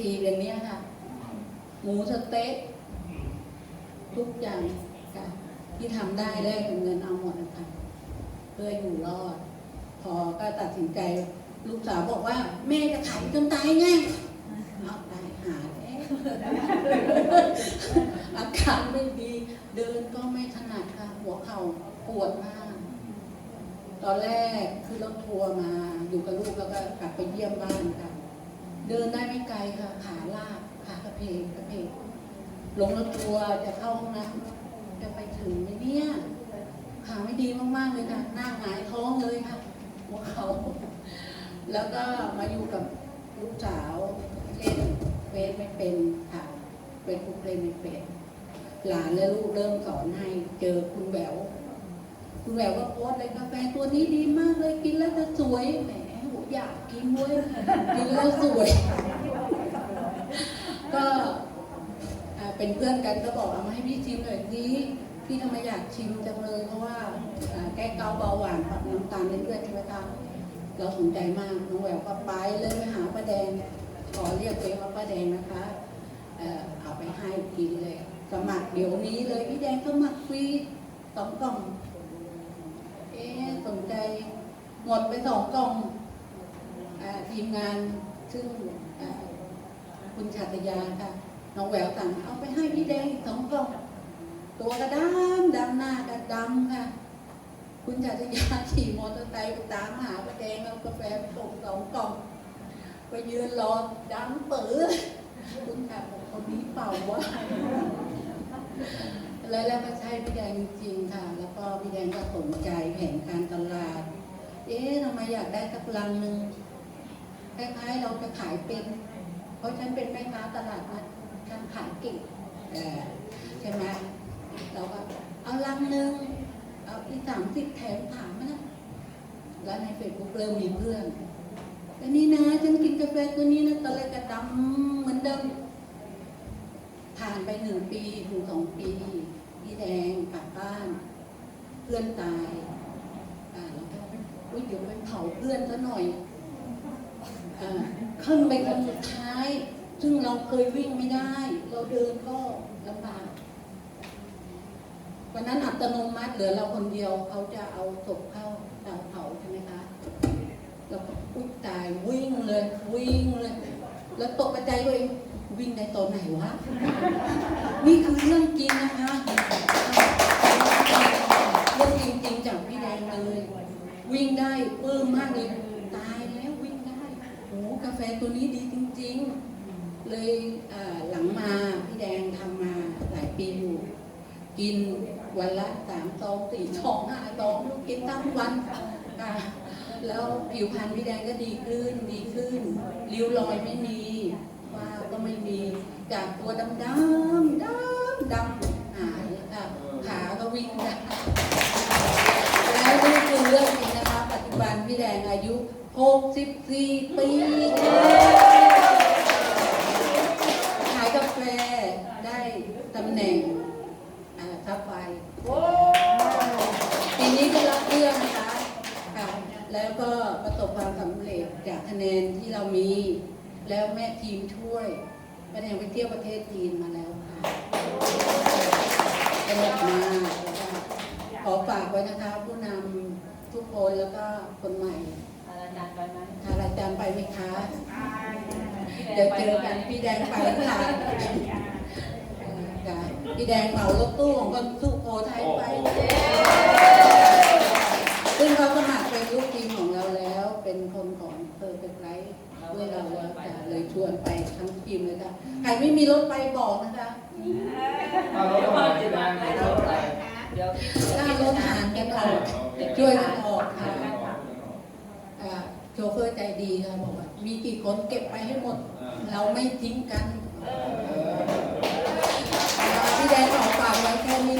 ทีอย่างนี้ค่ะ หมูสเต๊ะทุกอย่างค่ะที่ทำได้แลกเป็นเงินเอาหมดนะคะเพื่ออยู่รอด พอก็ตัดสินใจ ลูกสาวบอกว่า แม่จะขายจนตายไงเอาตายหาแล้อาการไม่ดี เดินก็ไม่ถนัดค่ะ หัวเข่าปวดมาก ตอนแรกคือรถทัวร์มาอยู่กับลูกแล้วก็กลับไปเยี่ยมบ้านค่ะ เดินได้ไม่ไกลค่ะขาลากขากระเพกกระเพกลงรถทัวจะเข้าห้องน้ำจะไปถึงไหมเนี่ยขาไม่ดีมากๆเลยค่ะหน้าหงายท้องเลยค่ะหัวเขาแล้วก็มาอยู่กับลูกสาวเล่นเฟซไม่เป็นค่ะเป็นคุกเล่นไม่เป็นหลานและลูกเริ่มสอนให้เจอคุณแหววคุณแหววก็โพสต์เลยกาแฟตัวนี้ดีมากเลยกินแล้วจะสวยแหม อยากกินเว้ยกินแล้วสวย ก็เป็นเพื่อนกันก็บอกเอามาให้พี่ชิมหน่อยนี้พี่ทำไมอยากชิมจังเลยเพราะว่าแก้เกาเบาหวานปรับน้ำตาลในเลือดใช่ไหมคะเราสนใจมากน้องแหววก็ไปเลยไปหาป้าแดง ขอเรียกเองว่าป้าแดงนะคะเอาไปให้กินเลยสมัครเดี๋ยวนี้เลยพี่แดงสมัครฟรีสองกล่อง เอ๊สนใจหมดไปสองกล่อง ทีมงานซึ่งอ่าคุณชาตยาค่ะน้องแหววสั่งเอาไปให้พี่แดงสองกล่องตัวกระดำดำหน้ากระดำค่ะ คุณชาตยาขี่มอเตอร์ไซค์ไปตามหาป้าแดงเอากาแฟส่งสองกล่องไปยืนรอดำเปื้อคุณค่ะบอกคนนี้เป่าวะแล้วแล้วก็ใช่พี่แดงจริงค่ะ แล้วก็พี่แดงก็สนใจแผนการตลาด เอ๊ะทำไมอยากได้สักลังหนึ่ง คล้ายๆเราจะขายเป็น เพราะฉันเป็นแม่ค้าตลาดนัดฉันขายเก่งเออใช่ไหมเราก็เอาลังหนึ่งเอาอีสามสิบแถมถามมานะแล้วในเฟซบุ๊กเริ่มมีเพื่อนอันนี้นะฉันกินกาแฟตัวนี้นะตอนแรกก็ดำเหมือนเดิมผ่านไปหนึ่งปีถึงสองปีพี่แดงกลับบ้าน เพื่อนตายอ่าแล้วก็อุ๊ยเดี๋ยวไปเผาเพื่อนซะหน่อย ขึ้นไปคนสุดท้าย ซึ่งเราเคยวิ่งไม่ได้ เราเดินก็ลำบากวันนั้นอัตโนมัติเหลือเราคนเดียวเขาจะเอาศพเข้าเตาเผาใช่ไหมคะเราก็อุ๊ยตายวิ่งเลย วิ่งเลย แล้วตกใจตัวเองวิ่งในตอนไหนวะ นี่คือเรื่องจริงนะคะเรื่องจริงๆจากพี่แดงเลย วิ่งได้ปื้มมากเลย ตายแล้ววิ่ง โอ้กาแฟตัวนี้ดีจริง ๆ เลยหลังมาพี่แดงทำมาหลายปีอยู่ กินวันละสามซองสี่ซองห้าซองกกินทั้งวันแล้วผิวพรรณพี่แดงก็ดีขึ้นดีขึ้นริ้วรอยไม่มีว่าก็ไม่มี จากตัวดำดำดำดำหายค่ะขาก็วิ่งได้แล้วนี่คือเรื่องจริงนะคะ ปัจจุบันพี่แดงอายุ 64 ปีขายกาแฟได้ตำแหน่งอาทับไฟปีนี้ก็รับเรื่องนะคะค่ะแล้วก็ประสบความสำเร็จจากคะแนนที่เรามี แล้วแม่ทีมช่วยแม่แดงไปเที่ยวประเทศจีนมาแล้วค่ะสนุกมากขอฝากไว้นะคะผู้นำทุกคนแล้วก็คนใหม่ อาจารย์ไปไหมทางอาจารย์ไปไหมคะเดี๋ยวเจอกันพี่แดงไปค่ะเออจ้ะพี่แดงเหมารถตู้ของคนสุโขทัยไปซึ่งเขาสมัครเป็นลูกทีมของเราแล้ว เป็นคนของเพอร์เฟกไลท์ด้วยเราแล้วจะเลยชวนไปทั้งทีมเลยค่ะใครไม่มีรถไปบอกนะคะเอารถมาที่ร้านรถอะไรเดี๋ยวถ้ารถหารกันออกช่วยกันออกค่ะ อ่าโชเฟอร์ใจ ดีค่ะบอกว่ามีกี่คนเก็บไปให้หมด เราไม่ทิ้งกันอ่าพี่แดงขอฝากไว้แค่นี้นะคะ